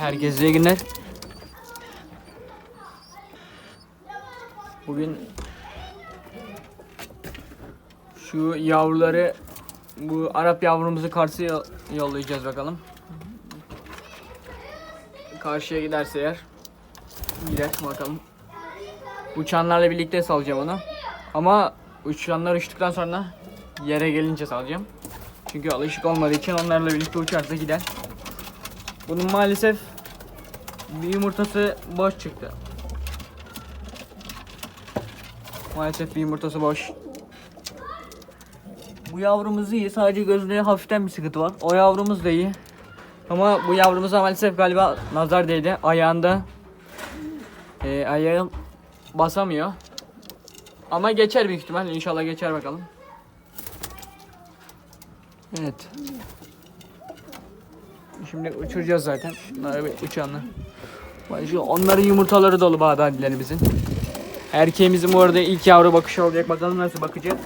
Herkese iyi günler. Bugün şu yavruları bu Arap yavrumuzu karşıya yollayacağız bakalım. Karşıya giderse eğer gider bakalım. Uçanlarla birlikte salacağım onu. Ama uçanlar uçtuktan sonra yere gelince salacağım. Çünkü alışık olmadığı için onlarla birlikte uçarsa gider. Bunun maalesef bir yumurtası boş çıktı. Maalesef bir yumurtası boş. Bu yavrumuz iyi. Sadece gözünde hafiften bir sıkıntı var. O yavrumuz da iyi. Ama bu yavrumuza maalesef galiba nazar değdi. Ayağında e, ayağım basamıyor. Ama geçer büyük ihtimal. İnşallah geçer bakalım. Evet. Şimdi uçuracağız zaten. Bunları bir şu onların yumurtaları dolu badadilerimizin. Erkeğimizin bu arada ilk yavru bakışı olacak. Bakalım nasıl bakacak.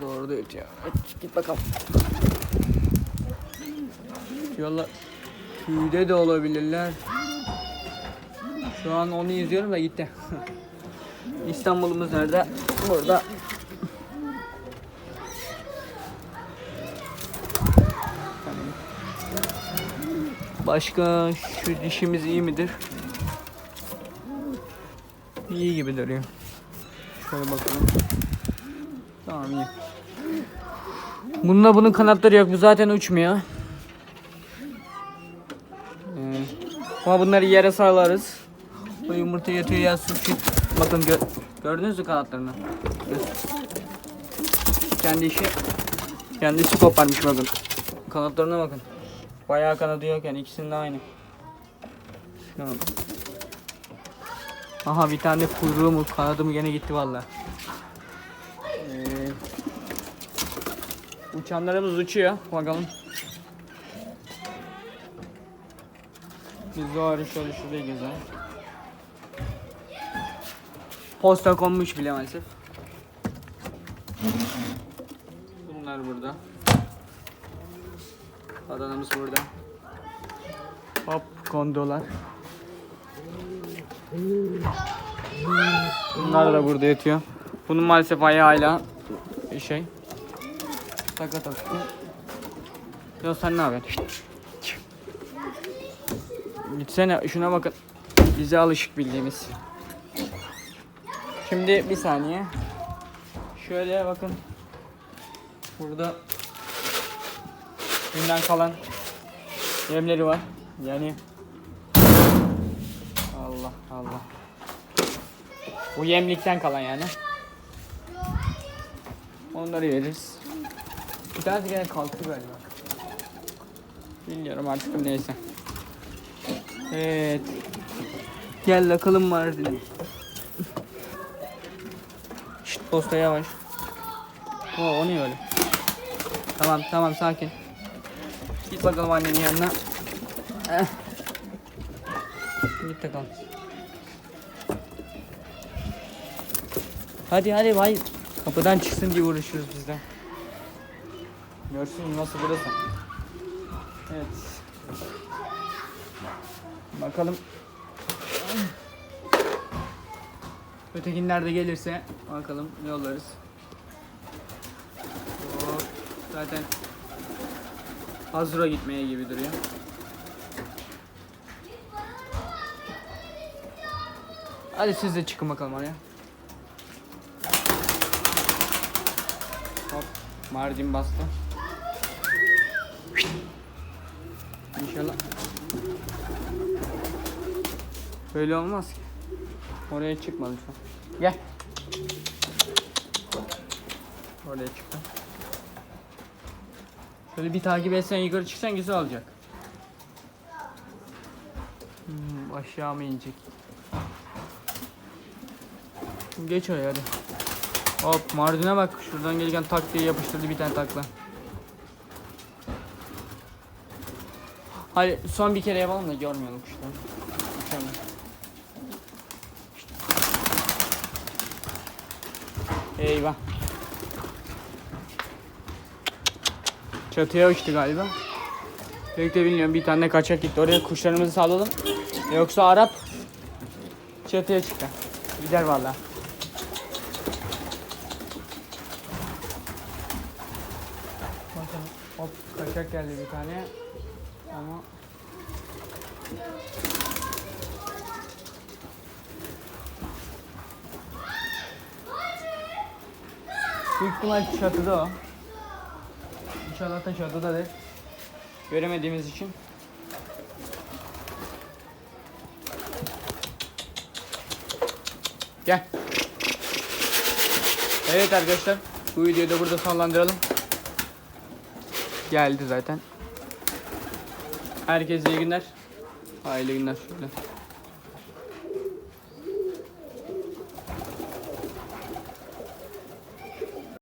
Doğru ötüyor. Aç, git bakalım. Yolla tüyde de olabilirler. Şu an onu izliyorum da gitti. İstanbul'umuz nerede? Burada. Başka şu dişimiz iyi midir? İyi gibi duruyor. Şöyle bakalım. Tamam iyi. Bununla bunun kanatları yok. Bu zaten uçmuyor. Ee, ama bunları yere sarlarız. O yumurta yatıyor ya su çık. Bakın gö gördünüz mü kanatlarını? Kendi işi kendisi koparmış bakın. Kanatlarına bakın. Bayağı kanadı yok yani ikisinin de aynı. Aha bir tane kuyruğu mu kanadı mı gene gitti valla. Ee, uçanlarımız uçuyor bakalım. Biz de ağrı şöyle şuraya gezelim. Posta konmuş bile maalesef. Bunlar burada. Adanamız burada. Hop kondolar. Bunlar da burada yatıyor. Bunun maalesef ayağıyla bir şey. Taka taktı. Ya sen ne yapıyorsun? Gitsene şuna bakın. Bize alışık bildiğimiz. Şimdi bir saniye. Şöyle bakın. Burada dünden kalan yemleri var. Yani Allah Allah. Bu yemlikten kalan yani. Onları veririz. Bir tanesi gene kalktı galiba. Bilmiyorum artık neyse. Evet. Gel bakalım Mardin. Şşt posta yavaş. O ne öyle? Tamam tamam sakin. Git bakalım annenin yanına. Eh. Git bakalım. Hadi hadi vay. Kapıdan çıksın diye uğraşıyoruz biz de. Görsün nasıl burası. Evet. Bakalım. Ötekinler de gelirse bakalım yollarız. Hop, Zaten Hazır'a gitmeye gibi duruyor. Hadi siz de çıkın bakalım oraya. Hop, Mardin bastı. İnşallah. Böyle olmaz ki. Oraya çıkma lütfen. Gel. Oraya çıktı. Şöyle bir takip etsen yukarı çıksan güzel olacak. Hmm, aşağı mı inecek? Geç oraya hadi. Hop Mardin'e bak. Şuradan gelirken tak diye yapıştırdı bir tane takla. Hadi son bir kere yapalım da görmeyelim kuşları. Eyvah. Çatıya uçtu galiba. Pek de bilmiyorum bir tane kaçak gitti. Oraya kuşlarımızı salalım. Yoksa Arap çatıya çıktı. Gider. Bakalım. Hop kaçak geldi bir tane. Ama Büyük ihtimal çatıda o. İnşallah da çatıdadır. Göremediğimiz için. Gel. Evet arkadaşlar. Bu videoyu da burada sonlandıralım. Geldi zaten. Herkese iyi günler. Hayırlı günler. Şöyle.